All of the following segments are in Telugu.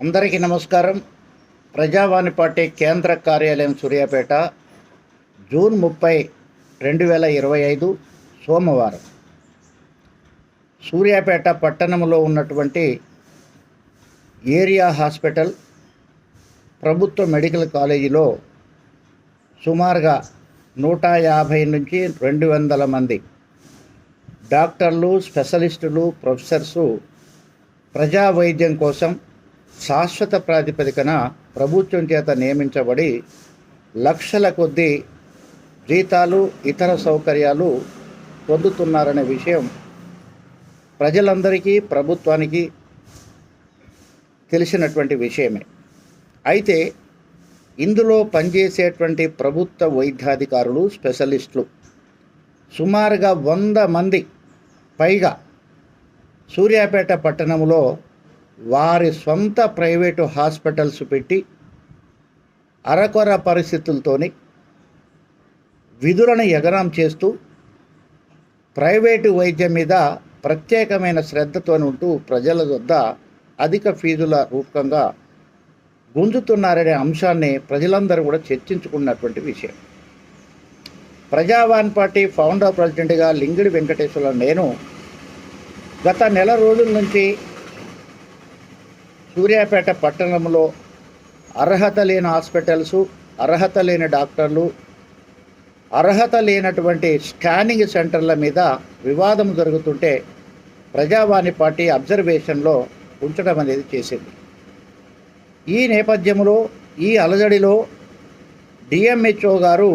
అందరికీ నమస్కారం. ప్రజావాణి పార్టీ కేంద్ర కార్యాలయం సూర్యాపేట జూన్ ముప్పై రెండు వేల ఇరవై ఐదు సోమవారం. సూర్యాపేట పట్టణంలో ఉన్నటువంటి ఏరియా హాస్పిటల్ ప్రభుత్వ మెడికల్ కాలేజీలో సుమారుగా నూట యాభై నుంచి రెండు వందల మంది డాక్టర్లు స్పెషలిస్టులు ప్రొఫెసర్సు ప్రజా వైద్యం కోసం శాశ్వత ప్రాతిపదికన ప్రభుత్వం చేత నియమించబడి లక్షల కొద్దీ జీతాలు ఇతర సౌకర్యాలు పొందుతున్నారనే విషయం ప్రజలందరికీ ప్రభుత్వానికి తెలిసినటువంటి విషయమే. అయితే ఇందులో పనిచేసేటువంటి ప్రభుత్వ వైద్యాధికారులు స్పెషలిస్టులు సుమారుగా వంద మంది పైగా సూర్యాపేట పట్టణంలో వారి సొంత ప్రైవేటు హాస్పిటల్స్ పెట్టి అరకొర పరిస్థితులతోని విధులను ఎగరాం చేస్తూ ప్రైవేటు వైద్యం మీద ప్రత్యేకమైన శ్రద్ధతో ఉంటూ ప్రజల వద్ద అధిక ఫీజుల రూపకంగా గుంజుతున్నారనే అంశాన్ని ప్రజలందరూ కూడా చర్చించుకున్నటువంటి విషయం. ప్రజావాన్ పార్టీ ఫౌండర్ ప్రెసిడెంట్గా లింగిడి వెంకటేశ్వర నేను గత నెల రోజుల నుంచి సూర్యాపేట పట్టణంలో అర్హత లేని హాస్పిటల్స్ అర్హత లేని డాక్టర్లు అర్హత లేనటువంటి స్కానింగ్ సెంటర్ల మీద వివాదం జరుగుతుంటే ప్రజావాణి పార్టీ అబ్జర్వేషన్లో ఉంచడం అనేది చేసింది. ఈ నేపథ్యంలో ఈ అలజడిలో డిఎంహెచ్ఓ గారు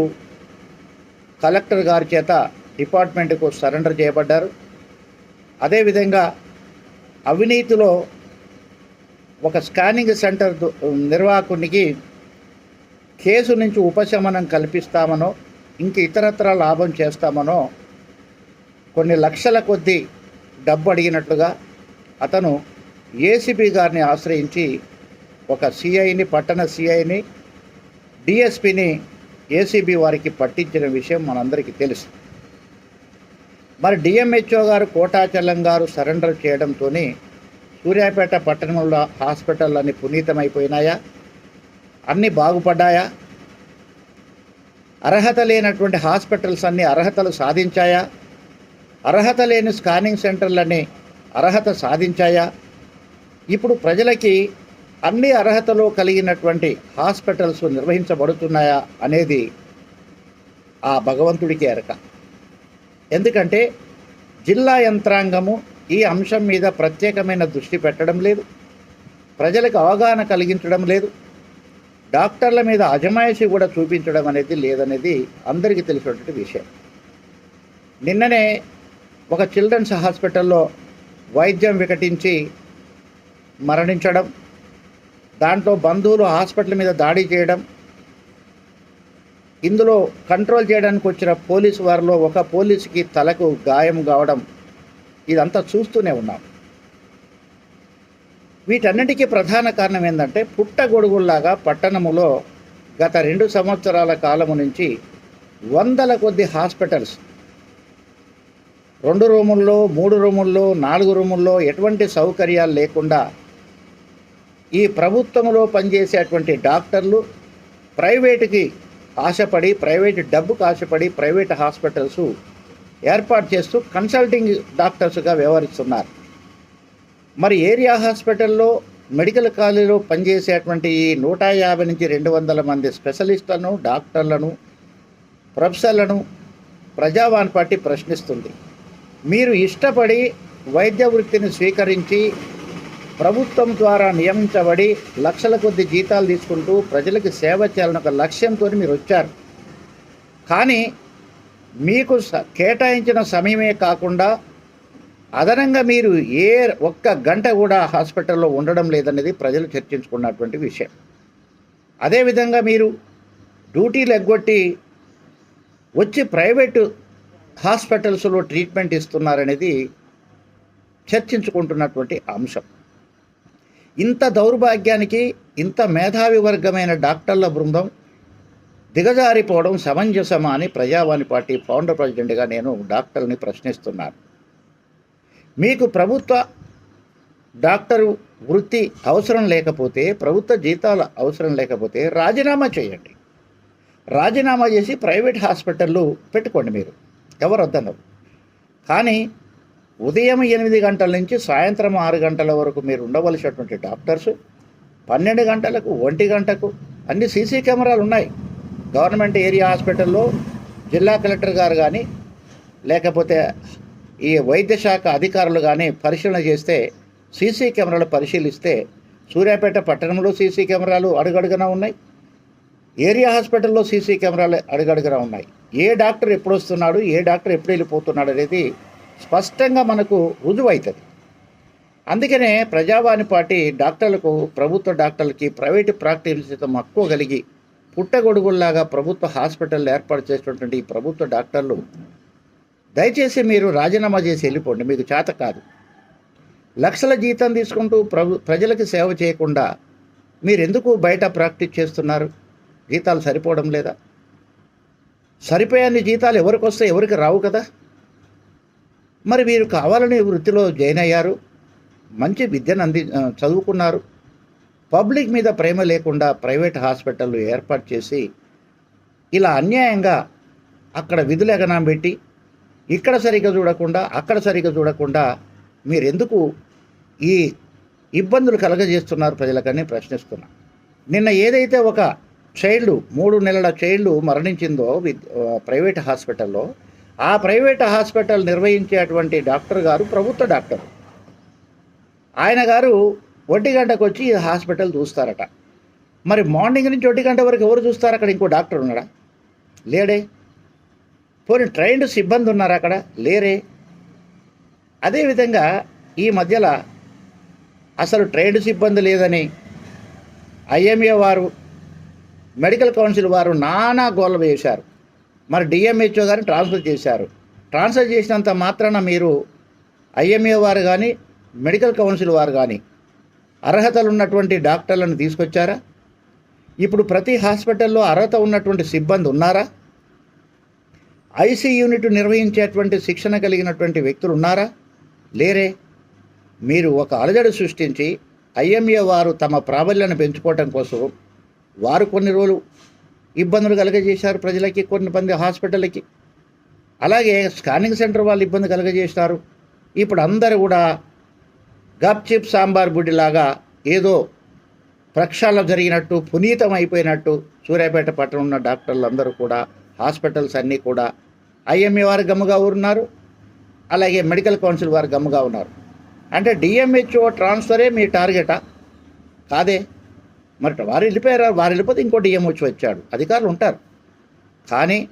కలెక్టర్ గారి చేత డిపార్ట్మెంట్కు సరెండర్ చేయబడ్డారు. అదేవిధంగా అవినీతిలో ఒక స్కానింగ్ సెంటర్ దు- నిర్వాహకునికి కేసు నుంచి ఉపశమనం కల్పిస్తామనో ఇంక ఇతరత్ర లాభం చేస్తామనో కొన్ని లక్షల కొద్దీ డబ్బు అడిగినట్లుగా అతను ఏసీబీ గారిని ఆశ్రయించి ఒక సిఐని పట్టణ సిఐని డిఎస్పిని ఏసీబీ వారికి పట్టించిన విషయం మనందరికీ తెలుసు. మరి డిఎంహెచ్ఓ గారు కోటాచలం గారు సరెండర్ చేయడంతో సూర్యాపేట పట్టణంలో హాస్పిటల్ అన్ని పునీతమైపోయినాయా? అన్నీ బాగుపడ్డాయా? అర్హత లేనటువంటి హాస్పిటల్స్ అన్ని అర్హతలు సాధించాయా? అర్హత లేని స్కానింగ్ సెంటర్లన్నీ అర్హత సాధించాయా? ఇప్పుడు ప్రజలకి అన్ని అర్హతలు కలిగినటువంటి హాస్పిటల్స్ నిర్వహించబడుతున్నాయా అనేది ఆ భగవంతుడికి ఎరక ఎందుకంటే జిల్లా యంత్రాంగము ఈ అంశం మీద ప్రత్యేకమైన దృష్టి పెట్టడం లేదు. ప్రజలకు అవగాహన కలిగించడం లేదు. డాక్టర్ల మీద అజమాయిషి కూడా చూపించడం అనేది లేదనేది అందరికీ తెలిసినటువంటి విషయం. నిన్ననే ఒక చిల్డ్రన్స్ హాస్పిటల్లో వైద్యం వికటించి మరణించడం దాంట్లో బంధువులు హాస్పిటల్ మీద దాడి చేయడం ఇందులో కంట్రోల్ చేయడానికి వచ్చిన పోలీసు వారిలో ఒక పోలీసుకి తలకు గాయం కావడం ఇదంతా చూస్తూనే ఉన్నాం. వీటన్నిటికీ ప్రధాన కారణం ఏంటంటే పుట్టగొడుగుల్లాగా పట్టణములో గత రెండు సంవత్సరాల కాలము నుంచి వందల కొద్ది హాస్పిటల్స్ రెండు రూముల్లో మూడు రూముల్లో నాలుగు రూముల్లో ఎటువంటి సౌకర్యాలు లేకుండా ఈ ప్రభుత్వంలో పనిచేసేటువంటి డాక్టర్లు ప్రైవేటుకి ఆశపడి ప్రైవేట్ డబ్బుకు ఆశపడి ప్రైవేట్ హాస్పిటల్స్ ఏర్పాటు చేస్తూ కన్సల్టింగ్ డాక్టర్స్గా వ్యవహరిస్తున్నారు. మరి ఏరియా హాస్పిటల్లో మెడికల్ కాలేజీలో పనిచేసేటువంటి ఈ నూట యాభై నుంచి రెండు వందల మంది స్పెషలిస్టులను డాక్టర్లను ప్రొఫెసర్లను ప్రజావాన్ పార్టీ ప్రశ్నిస్తుంది. మీరు ఇష్టపడి వైద్య వృత్తిని స్వీకరించి ప్రభుత్వం ద్వారా నియమించబడి లక్షల కొద్ది జీతాలు తీసుకుంటూ ప్రజలకు సేవ చేయాలని ఒక లక్ష్యంతో మీరు వచ్చారు. కానీ మీకు స- కేటాయించిన సమయమే కాకుండా అదనంగా మీరు ఏ ఒక్క గంట కూడా హాస్పిటల్లో ఉండడం లేదనేది ప్రజలు చర్చించుకున్నటువంటి విషయం. అదేవిధంగా మీరు డ్యూటీలు ఎగ్గొట్టి వచ్చి ప్రైవేటు హాస్పిటల్స్లో ట్రీట్మెంట్ ఇస్తున్నారనేది చర్చించుకుంటున్నటువంటి అంశం. ఇంత దౌర్భాగ్యానికి ఇంత మేధావి వర్గమైన డాక్టర్ల బృందం దిగజారిపోవడం సమంజసమా అని ప్రజావాణి పార్టీ ఫౌండర్ ప్రెసిడెంట్గా నేను డాక్టర్ని ప్రశ్నిస్తున్నాను. మీకు ప్రభుత్వ డాక్టరు వృత్తి అవసరం లేకపోతే ప్రభుత్వ జీతాలు అవసరం లేకపోతే రాజీనామా చేయండి. రాజీనామా చేసి ప్రైవేట్ హాస్పిటల్లో పెట్టుకోండి మీరు. ఎవరు వద్దన్నారు కానీ ఉదయం ఎనిమిది గంటల నుంచి సాయంత్రం ఆరు గంటల వరకు మీరు ఉండవలసినటువంటి డాక్టర్స్ పన్నెండు గంటలకు ఒంటి గంటకు అన్ని సీసీ కెమెరాలు ఉన్నాయి గవర్నమెంట్ ఏరియా హాస్పిటల్లో జిల్లా కలెక్టర్ గారు కానీ లేకపోతే ఈ వైద్య శాఖ అధికారులు కానీ పరిశీలన చేస్తే సీసీ కెమెరాలు పరిశీలిస్తే సూర్యాపేట పట్టణంలో సీసీ కెమెరాలు అడుగడుగునా ఉన్నాయి. ఏరియా హాస్పిటల్లో సీసీ కెమెరాలు అడుగడుగునా ఉన్నాయి. ఏ డాక్టర్ ఎప్పుడు వస్తున్నాడు ఏ డాక్టర్ ఎప్పుడు వెళ్ళిపోతున్నాడు అనేది స్పష్టంగా మనకు రుజువు అవుతుంది అందుకనే ప్రజావాణి పార్టీ డాక్టర్లకు ప్రభుత్వ డాక్టర్లకి ప్రైవేటు ప్రాక్టీస్ మక్కువ కలిగి పుట్టగొడుగుల్లాగా ప్రభుత్వ హాస్పిటల్ ఏర్పాటు చేసినటువంటి ఈ ప్రభుత్వ డాక్టర్లు దయచేసి మీరు రాజీనామా చేసి వెళ్ళిపోండి. మీకు చేత కాదు. లక్షల జీతం తీసుకుంటూ ప్రభు ప్రజలకు సేవ చేయకుండా మీరెందుకు బయట ప్రాక్టీస్ చేస్తున్నారు? జీతాలు సరిపోవడం లేదా? సరిపోయని జీతాలు ఎవరికి వస్తే ఎవరికి రావు కదా? మరి మీరు కావాలని వృత్తిలో జాయిన్ అయ్యారు. మంచి విద్యను అంది చదువుకున్నారు. పబ్లిక్ మీద ప్రేమ లేకుండా ప్రైవేట్ హాస్పిటల్ ఏర్పాటు చేసి ఇలా అన్యాయంగా అక్కడ విధులు ఎగనాం పెట్టి ఇక్కడ సరిగ్గా చూడకుండా అక్కడ సరిగ్గా చూడకుండా మీరు ఎందుకు ఈ ఇబ్బందులు కలగజేస్తున్నారు ప్రజలకని ప్రశ్నిస్తున్నా. నిన్న ఏదైతే ఒక చైల్డ్ మూడు నెలల చైల్డ్ మరణించిందో విద్ ప్రైవేట్ హాస్పిటల్లో ఆ ప్రైవేట్ హాస్పిటల్ నిర్వహించేటువంటి డాక్టర్ గారు ప్రభుత్వ డాక్టర్. ఆయన గారు ఒంటి గంటకు వచ్చి హాస్పిటల్ చూస్తారట. మరి మార్నింగ్ నుంచి ఒంటి గంట వరకు ఎవరు చూస్తారు అక్కడ? ఇంకో డాక్టర్ ఉన్నాడా? లేడే. పోనీ ట్రైన్డ్ సిబ్బంది ఉన్నారు అక్కడ? లేరే. అదేవిధంగా ఈ మధ్యలో అసలు ట్రైన్డ్ సిబ్బంది లేదని ఐఎంఏ వారు మెడికల్ కౌన్సిల్ వారు నానా గోల వేశారు. మరి డిఎంహెచ్ఓ గారిని ట్రాన్స్ఫర్ చేశారు. ట్రాన్స్ఫర్ చేసినంత మాత్రాన మీరు ఐఎంఏ వారు కానీ మెడికల్ కౌన్సిల్ వారు కానీ అర్హతలు ఉన్నటువంటి డాక్టర్లను తీసుకొచ్చారా? ఇప్పుడు ప్రతి హాస్పిటల్లో అర్హత ఉన్నటువంటి సిబ్బంది ఉన్నారా? ఐసీ యూనిట్ నిర్వహించేటువంటి శిక్షణ కలిగినటువంటి వ్యక్తులు ఉన్నారా? లేరే. మీరు ఒక అలజడి సృష్టించి ఐఎంఏ వారు తమ ప్రాబల్యాన్ని పెంచుకోవటం కోసం వారు కొన్ని రోజులు ఇబ్బందులు కలగజేశారు ప్రజలకి కొన్ని మంది హాస్పిటల్కి. అలాగే స్కానింగ్ సెంటర్ వాళ్ళు ఇబ్బంది కలగజేస్తారు. ఇప్పుడు అందరూ కూడా గప్చిప్ సాంబార్ బుడ్డిలాగా ఏదో ప్రక్షాళన జరిగినట్టు పునీతం అయిపోయినట్టు సూర్యాపేట పట్టణం ఉన్న డాక్టర్లు అందరూ కూడా హాస్పిటల్స్ అన్నీ కూడా ఐఎంఏ వారు గమ్ముగా ఉన్నారు అలాగే మెడికల్ కౌన్సిల్ వారు గమ్ముగా ఉన్నారు. అంటే డిఎంహెచ్ఓ ట్రాన్స్ఫరే మీ టార్గెటా? కాదే. మరి వారు వెళ్ళిపోయారు? వారు వెళ్ళిపోతే ఇంకో డిఎంహెచ్ఓ వచ్చాడు. అధికారులు ఉంటారు. కానీ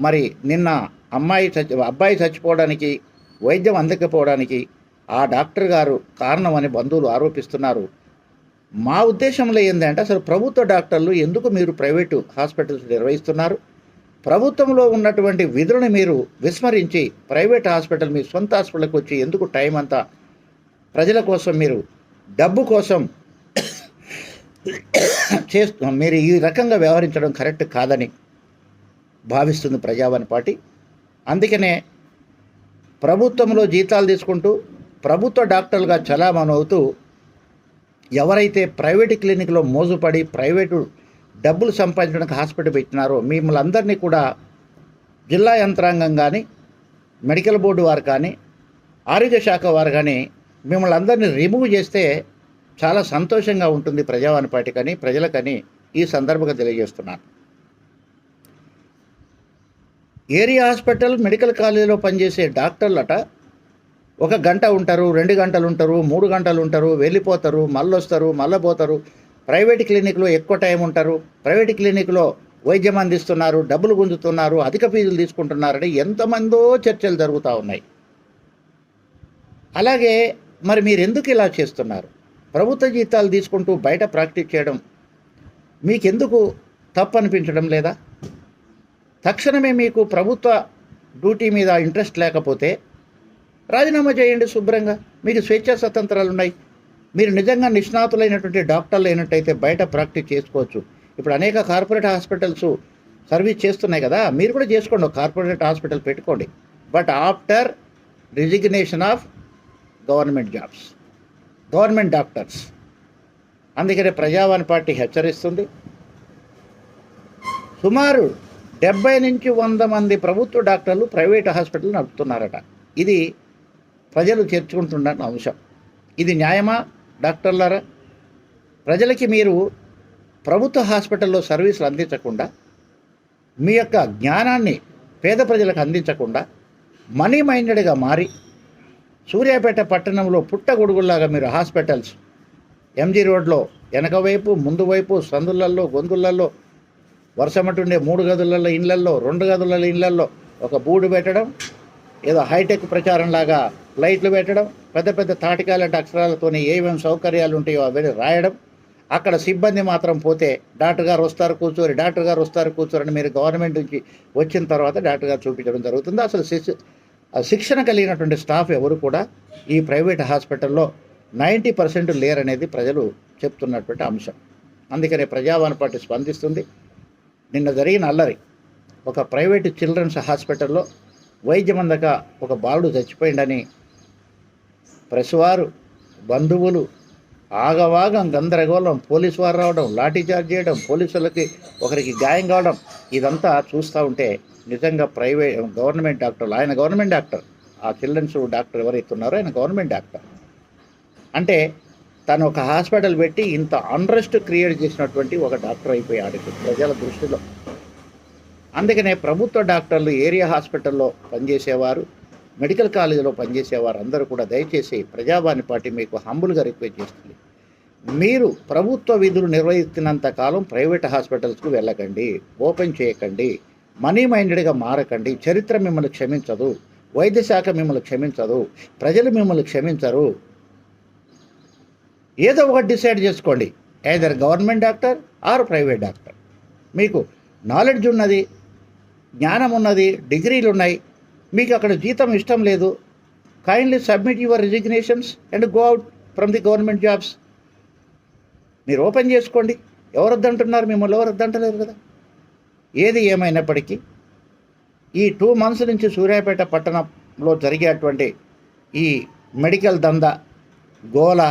మరి నిన్న అమ్మాయి చచ్చి అబ్బాయి చచ్చిపోవడానికి వైద్యం అందకపోవడానికి ఆ డాక్టర్ గారు కారణం అని బంధువులు ఆరోపిస్తున్నారు. మా ఉద్దేశంలో ఏంటంటే అసలు ప్రభుత్వ డాక్టర్లు ఎందుకు మీరు ప్రైవేటు హాస్పిటల్స్ నిర్వహిస్తున్నారు? ప్రభుత్వంలో ఉన్నటువంటి విధులను మీరు విస్మరించి ప్రైవేట్ హాస్పిటల్ మీ సొంత హాస్పిటల్కి వచ్చి ఎందుకు టైం అంతా ప్రజల కోసం మీరు డబ్బు కోసం చేస్తూ మీరు ఈ రకంగా వ్యవహరించడం కరెక్ట్ కాదని భావిస్తుంది ప్రజావాణి పార్టీ. అందుకనే ప్రభుత్వంలో జీతాలు తీసుకుంటూ ప్రభుత్వ డాక్టర్లుగా చలామణవుతూ ఎవరైతే ప్రైవేట్ క్లినిక్లో మోజుపడి ప్రైవేటు డబ్బులు సంపాదించడానికి హాస్పిటల్ పెట్టినారో మిమ్మల్ని అందరినీ కూడా జిల్లా యంత్రాంగం కానీ మెడికల్ బోర్డు వారు కానీ ఆరోగ్య శాఖ వారు కానీ మిమ్మల్ని అందరినీ రిమూవ్ చేస్తే చాలా సంతోషంగా ఉంటుంది ప్రజావాణి పార్టీకని ప్రజలకని ఈ సందర్భంగా తెలియజేస్తున్నాను. ఏరియా హాస్పిటల్ మెడికల్ కాలేజీలో పనిచేసే డాక్టర్లట ఒక గంట ఉంటారు రెండు గంటలు ఉంటారు మూడు గంటలు ఉంటారు వెళ్ళిపోతారు మళ్ళీ వస్తారు మళ్ళీ పోతారు ప్రైవేట్ క్లినిక్లో ఎక్కువ టైం ఉంటారు. ప్రైవేట్ క్లినిక్లో వైద్యం అందిస్తున్నారు డబ్బులు గుంజుతున్నారు అధిక ఫీజులు తీసుకుంటున్నారని ఎంతమందో చర్చలు జరుగుతూ ఉన్నాయి. అలాగే మరి మీరు ఎందుకు ఇలా చేస్తున్నారు? ప్రభుత్వ జీతాలు తీసుకుంటూ బయట ప్రాక్టీస్ చేయడం మీకెందుకు తప్పు అనిపించడం లేదా? తక్షణమే మీకు ప్రభుత్వ డ్యూటీ మీద ఇంట్రెస్ట్ లేకపోతే రాజీనామా చేయండి శుభ్రంగా. మీకు స్వేచ్ఛా స్వతంత్రాలు ఉన్నాయి మీరు నిజంగా నిష్ణాతులైనటువంటి డాక్టర్లు అయినట్టయితే బయట ప్రాక్టీస్ చేసుకోవచ్చు. ఇప్పుడు అనేక కార్పొరేట్ హాస్పిటల్స్ సర్వీస్ చేస్తున్నాయి కదా మీరు కూడా చేసుకోండి. కార్పొరేట్ హాస్పిటల్ పెట్టుకోండి. But after resignation of government jobs. Government doctors. అందుకనే ప్రజావాణి పార్టీ హెచ్చరిస్తుంది. సుమారు డెబ్బై నుంచి వంద మంది ప్రభుత్వ డాక్టర్లు ప్రైవేట్ హాస్పిటల్ నడుపుతున్నారట. ఇది ప్రజలు చేర్చుకుంటున్న అంశం. ఇది న్యాయమా డాక్టర్లారా? ప్రజలకి మీరు ప్రభుత్వ హాస్పిటల్లో సర్వీసులు అందించకుండా మీ యొక్క జ్ఞానాన్ని పేద ప్రజలకు అందించకుండా మనీ మైండెడ్గా మారి సూర్యాపేట పట్టణంలో పుట్టగొడుగుల్లాగా మీరు హాస్పిటల్స్ ఎంజీ రోడ్లో వెనక వైపు ముందు వైపు సందులల్లో గొంతులల్లో వర్షమటుండే మూడు గదులలో ఇళ్ళల్లో రెండు గదులలో ఇళ్ళల్లో ఒక బూడు పెట్టడం ఏదో హైటెక్ ప్రచారం లాగా లైట్లు పెట్టడం పెద్ద పెద్ద తాటికాలంటే అక్షరాలతోని ఏమేమి సౌకర్యాలు ఉంటాయో అవన్నీ రాయడం. అక్కడ సిబ్బంది మాత్రం పోతే డాక్టర్ గారు వస్తారు కూర్చోరు డాక్టర్ గారు వస్తారు కూర్చోరని మీరు గవర్నమెంట్ నుంచి వచ్చిన తర్వాత డాక్టర్ గారు చూపించడం జరుగుతుంది. అసలు శిక్ష- శిక్షణ కలిగినటువంటి స్టాఫ్ ఎవరు కూడా ఈ ప్రైవేట్ హాస్పిటల్లో నైంటీ పర్సెంట్ లేరనేది ప్రజలు చెప్తున్నటువంటి అంశం. అందుకనే ప్రజావాణి పార్టీ స్పందిస్తుంది. నిన్న జరిగిన అల్లరి ఒక ప్రైవేట్ చిల్డ్రన్స్ హాస్పిటల్లో వైద్యం అందక ఒక బాలుడు చచ్చిపోయిండని ప్రెస్వారు బంధువులు ఆగవాగం గందరగోళం పోలీసు వారు రావడం లాఠీచార్జ్ చేయడం పోలీసులకి ఒకరికి గాయం కావడం ఇదంతా చూస్తూ ఉంటే నిజంగా ప్రైవేట్ గవర్నమెంట్ డాక్టర్లు ఆయన గవర్నమెంట్ డాక్టర్ ఆ చిల్డ్రన్స్ డాక్టర్ ఎవరైతే ఉన్నారో ఆయన గవర్నమెంట్ డాక్టర్. అంటే తను ఒక హాస్పిటల్ పెట్టి ఇంత అన్రెస్ట్ క్రియేట్ చేసినటువంటి ఒక డాక్టర్ అయిపోయాడు ప్రజల దృష్టిలో. అందుకనే ప్రభుత్వ డాక్టర్లు ఏరియా హాస్పిటల్లో పనిచేసేవారు మెడికల్ కాలేజీలో పనిచేసే వారందరూ కూడా దయచేసి ప్రజావాణి పార్టీ మీకు హంబుల్గా రిక్వెస్ట్ చేస్తుంది. మీరు ప్రభుత్వ విధులు నిర్వహిస్తున్నంత కాలం ప్రైవేట్ హాస్పిటల్స్కు వెళ్ళకండి ఓపెన్ చేయకండి మనీ మైండెడ్గా మారకండి చరిత్ర మిమ్మల్ని క్షమించదు వైద్య శాఖ మిమ్మల్ని క్షమించదు ప్రజలు మిమ్మల్ని క్షమించరు. ఏదో ఒకటి డిసైడ్ చేసుకోండి either government doctor or private doctor. మీకు నాలెడ్జ్ ఉన్నది జ్ఞానం ఉన్నది డిగ్రీలు ఉన్నాయి మీకు అక్కడ జీతం ఇష్టం లేదు kindly submit your resignations and go out from the government jobs మీరు ఓపెన్ చేసుకోండి. ఎవరు వద్దంటున్నారు మిమ్మల్ని ఎవరు వద్దంటలేరు కదా? ఏది ఏమైనప్పటికీ ఈ టూ మంత్స్ నుంచి సూర్యాపేట పట్టణంలో జరిగేటువంటి ఈ మెడికల్ దందా గోల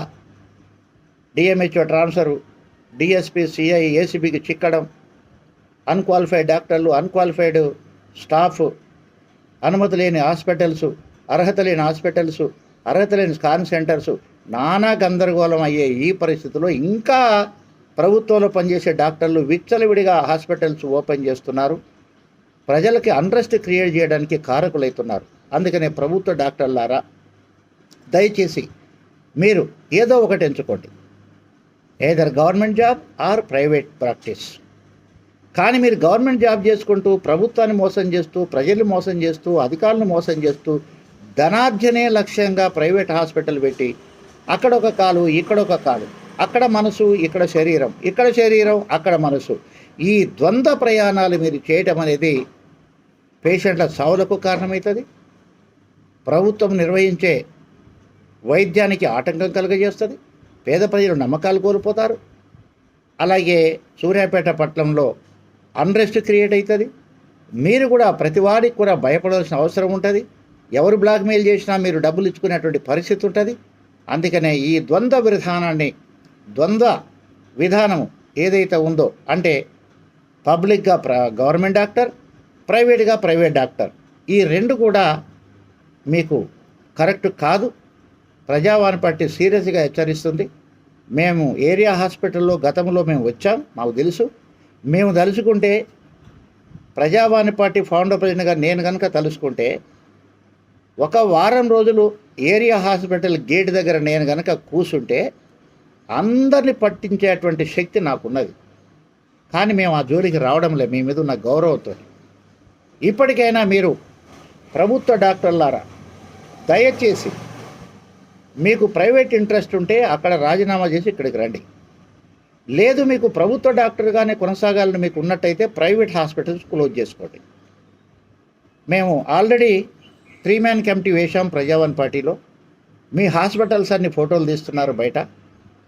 డిఎంహెచ్ఓ ట్రాన్స్ఫరు డిఎస్పి సిఐ ఏసీబీకి చిక్కడం అన్క్వాలిఫైడ్ డాక్టర్లు అన్క్వాలిఫైడ్ స్టాఫ్ అనుమతి లేని హాస్పిటల్స్ అర్హత లేని హాస్పిటల్స్ అర్హత లేని స్కాన్ సెంటర్స్ నానా గందరగోళం అయ్యే ఈ పరిస్థితిలో ఇంకా ప్రభుత్వంలో పనిచేసే డాక్టర్లు విచ్చలవిడిగా హాస్పిటల్స్ ఓపెన్ చేస్తున్నారు. ప్రజలకి అన్రెస్ట్ క్రియేట్ చేయడానికి కారకులైతున్నారు. అందుకనే ప్రభుత్వ డాక్టర్లారా దయచేసి మీరు ఏదో ఒకటి ఎంచుకోండి. Either government job or private practice కానీ మీరు గవర్నమెంట్ జాబ్ చేసుకుంటూ ప్రభుత్వాన్ని మోసం చేస్తూ ప్రజల్ని మోసం చేస్తూ అధికారులను మోసం చేస్తూ ధనార్జనే లక్ష్యంగా ప్రైవేట్ హాస్పిటల్ పెట్టి అక్కడ ఒక కాలు ఇక్కడ ఒక కాలు. అక్కడ మనసు ఇక్కడ శరీరం. ఇక్కడ శరీరం అక్కడ మనసు. ఈ ద్వంద్వ ప్రయాణాలు మీరు చేయటం అనేది పేషెంట్ల సావులకు కారణమవుతుంది ప్రభుత్వం నిర్వహించే వైద్యానికి ఆటంకం కలుగజేస్తుంది. పేద ప్రజలు నమ్మకాలు కోల్పోతారు. అలాగే సూర్యాపేట పట్టణంలో అన్రెస్ట్ క్రియేట్ అవుతుంది మీరు కూడా ప్రతి వారికి కూడా భయపడాల్సిన అవసరం ఉంటుంది. ఎవరు బ్లాక్మెయిల్ చేసినా మీరు డబ్బులు ఇచ్చుకునేటువంటి పరిస్థితి ఉంటుంది. అందుకనే ఈ ద్వంద్వ విధానాన్ని ద్వంద్వ విధానము ఏదైతే ఉందో అంటే పబ్లిక్గా ప్ర గవర్నమెంట్ డాక్టర్ ప్రైవేట్గా ప్రైవేట్ డాక్టర్ ఈ రెండు కూడా మీకు కరెక్ట్ కాదు. ప్రజావాణి పార్టీ సీరియస్గా హెచ్చరిస్తుంది. మేము ఏరియా హాస్పిటల్లో గతంలో మేము వచ్చాం మాకు తెలుసు. మేము తలుచుకుంటే ప్రజావాణి పార్టీ ఫౌండర్ ప్రెసిడెంట్గా నేను కనుక తలుచుకుంటే ఒక వారం రోజులు ఏరియా హాస్పిటల్ గేట్ దగ్గర నేను కనుక కూర్చుంటే అందరిని పట్టించేటువంటి శక్తి నాకున్నది. కానీ మేము ఆ జోలికి రావడం లేదు. మీ మీద ఉన్న గౌరవంతో. ఇప్పటికైనా మీరు ప్రభుత్వ డాక్టర్లారా దయచేసి మీకు ప్రైవేట్ ఇంట్రెస్ట్ ఉంటే అక్కడ రాజీనామా చేసి ఇక్కడికి రండి. లేదు మీకు ప్రభుత్వ డాక్టర్గానే కొనసాగాలని మీకు ఉన్నట్టయితే ప్రైవేట్ హాస్పిటల్స్ క్లోజ్ చేసుకోండి. మేము ఆల్రెడీ త్రీ మ్యాన్ కమిటీ వేశాం ప్రజావన్ పార్టీలో. మీ హాస్పిటల్స్ అన్ని ఫోటోలు తీస్తున్నారు బయట.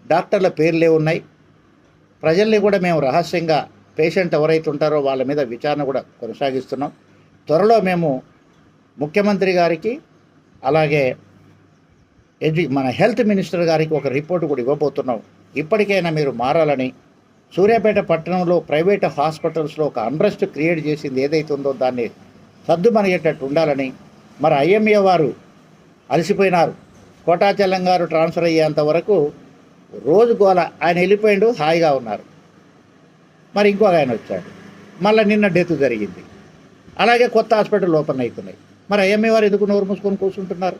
డాక్టర్ల పేర్లే ఉన్నాయి. ప్రజల్ని కూడా మేము రహస్యంగా పేషెంట్ ఎవరైతే ఉంటారో వాళ్ళ మీద విచారణ కూడా కొనసాగిస్తున్నాం. త్వరలో మేము ముఖ్యమంత్రి గారికి అలాగే ఎడ్యు మన హెల్త్ మినిస్టర్ గారికి ఒక రిపోర్ట్ కూడా ఇవ్వబోతున్నాం. ఇప్పటికైనా మీరు మారాలని సూర్యాపేట పట్టణంలో ప్రైవేట్ హాస్పిటల్స్లో ఒక అన్రెస్ట్ క్రియేట్ చేసింది ఏదైతుందో దాన్ని సర్దుమనిగేటట్టు ఉండాలని మరి ఐఎంఏ వారు అలసిపోయినారు. కోటాచలం గారు ట్రాన్స్ఫర్ అయ్యేంత వరకు రోజు గోల. ఆయన వెళ్ళిపోయిండు హాయిగా ఉన్నారు. మరి ఇంకొక ఆయన వచ్చాడు. మళ్ళీ నిన్న డెత్ జరిగింది. అలాగే కొత్త హాస్పిటల్ ఓపెన్ అవుతున్నాయి మరి ఐఎంఏ వారు ఎందుకు నోరు మూసుకొని కూర్చుంటున్నారు?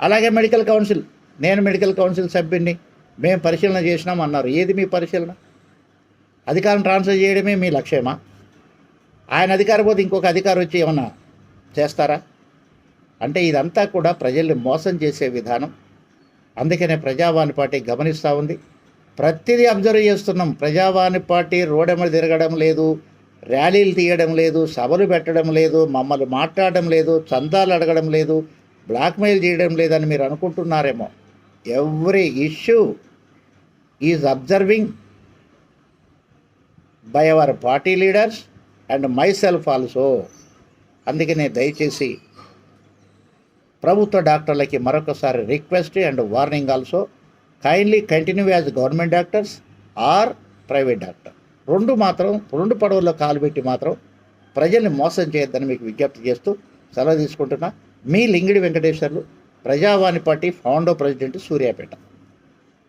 అలాగే మెడికల్ కౌన్సిల్. నేను మెడికల్ కౌన్సిల్ సభ్యుడిని మేము పరిశీలన చేసినాం అన్నారు. ఏది మీ పరిశీలన? అధికారం ట్రాన్స్ఫర్ చేయడమే మీ లక్ష్యమా? ఆయన అధికారం పోతే ఇంకొక అధికారం వచ్చి ఏమన్నా చేస్తారా? అంటే ఇదంతా కూడా ప్రజల్ని మోసం చేసే విధానం. అందుకనే ప్రజావాణి పార్టీ గమనిస్తూ ఉంది. ప్రతిదీ అబ్జర్వ్ చేస్తున్నాం. ప్రజావాణి పార్టీ రోడెమ తిరగడం లేదు ర్యాలీలు తీయడం లేదు సభలు పెట్టడం లేదు మమ్మల్ని మాట్లాడడం లేదు చందాలు అడగడం లేదు బ్లాక్మెయిల్ చేయడం లేదని మీరు అనుకుంటున్నారేమో. Every issue is observing by our party leaders and myself also అందుకనే దయచేసి ప్రభుత్వ డాక్టర్లకి మరొకసారి request and warning also kindly continue as government doctors or private doctor రెండు మాత్రం రెండు పడవల్లో కాలు పెట్టి మాత్రం ప్రజల్ని మోసం చేయొద్దని మీకు విజ్ఞప్తి చేస్తూ సెలవు తీసుకుంటున్నా. మీ Lingidi Venkateswarlu Prajavani party founder president Suryapet.